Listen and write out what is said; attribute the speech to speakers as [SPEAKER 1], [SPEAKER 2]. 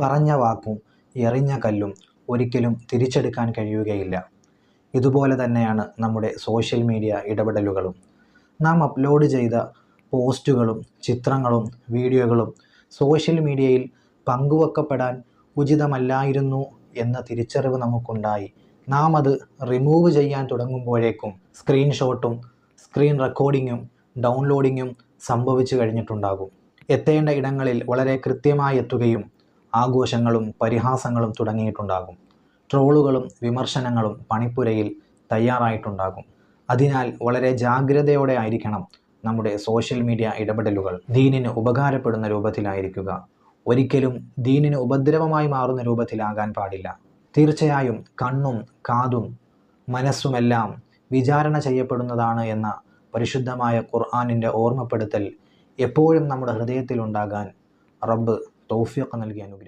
[SPEAKER 1] പറഞ്ഞ വാക്കും എറിഞ്ഞ കല്ലും ഒരിക്കലും തിരിച്ചെടുക്കാൻ കഴിയുകയില്ല. ഇതുപോലെ തന്നെയാണ് നമ്മുടെ സോഷ്യൽ മീഡിയ ഇടപെടലുകളും. നാം അപ്ലോഡ് ചെയ്ത പോസ്റ്റുകളും ചിത്രങ്ങളും വീഡിയോകളും സോഷ്യൽ മീഡിയയിൽ പങ്കുവെക്കപ്പെടാൻ ഉചിതമല്ലായിരുന്നു എന്ന തിരിച്ചറിവ് നമുക്കുണ്ടായി. നാം അത് റിമൂവ് ചെയ്യാൻ തുടങ്ങുമ്പോഴേക്കും സ്ക്രീൻഷോട്ടും സ്ക്രീൻ റെക്കോർഡിങ്ങും ഡൗൺലോഡിങ്ങും സംഭവിച്ചു കഴിഞ്ഞിട്ടുണ്ടാകും. എത്തേണ്ട ഇടങ്ങളിൽ വളരെ കൃത്യമായി എത്തുകയും ആഘോഷങ്ങളും പരിഹാസങ്ങളും തുടങ്ങിയിട്ടുണ്ടാകും. ട്രോളുകളും വിമർശനങ്ങളും പണിപ്പുരയിൽ തയ്യാറായിട്ടുണ്ടാകും. അതിനാൽ വളരെ ജാഗ്രതയോടെ ആയിരിക്കണം നമ്മുടെ സോഷ്യൽ മീഡിയ ഇടപെടലുകൾ. ദീനിന് ഉപകാരപ്പെടുന്ന രൂപത്തിലായിരിക്കുക. ഒരിക്കലും ദീനിന് ഉപദ്രവമായി മാറുന്ന രൂപത്തിലാകാൻ പാടില്ല. തീർച്ചയായും കണ്ണും കാതും മനസ്സുമെല്ലാം വിചാരണ ചെയ്യപ്പെടുന്നതാണ് എന്ന പരിശുദ്ധമായ ഖുർആാനിന്റെ ഓർമ്മപ്പെടുത്തൽ എപ്പോഴും നമ്മുടെ ഹൃദയത്തിലുണ്ടാകാൻ റബ്ബ് തൗഫീഖ് നൽകി അനുഗ്രഹിക്കും